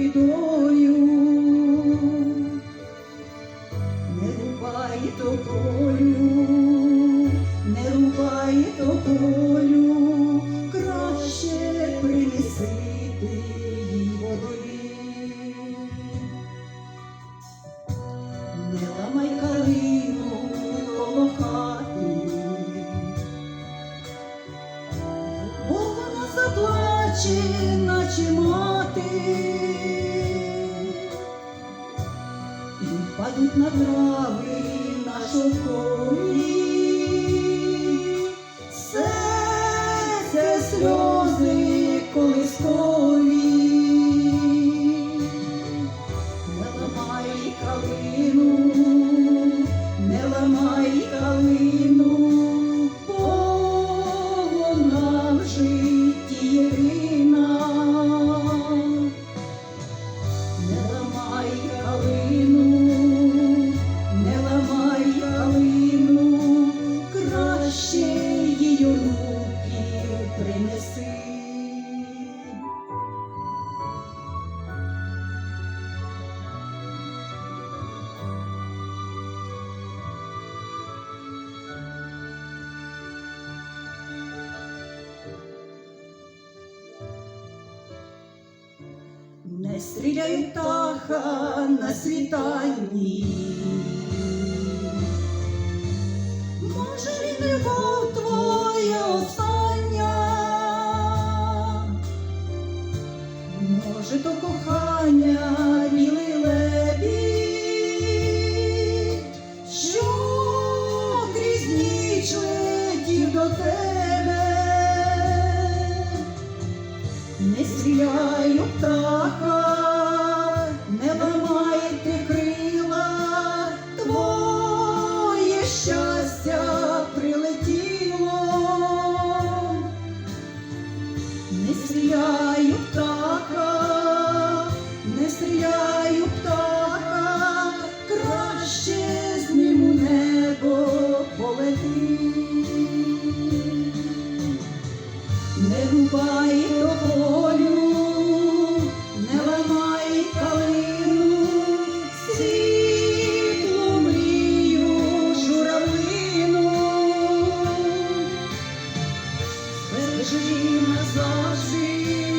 бідою. Не рубай тополю, не рубай тополю, краще принеси їй води. Не ламай калину бо вона заплаче, наче мати, і впадуть на трави на шовкові. Серце сльози колискові. Не стріляй птаха на світанні. Може, він любов твоя остання, може, то кохання білий лебідь, що крізь ніч летів до тебе. Не птаха, краще з ним у небо полети. Не рубай тополю, не ламай калину, світлу мрію журавлину. Збережи назавжди,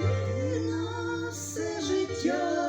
на все життя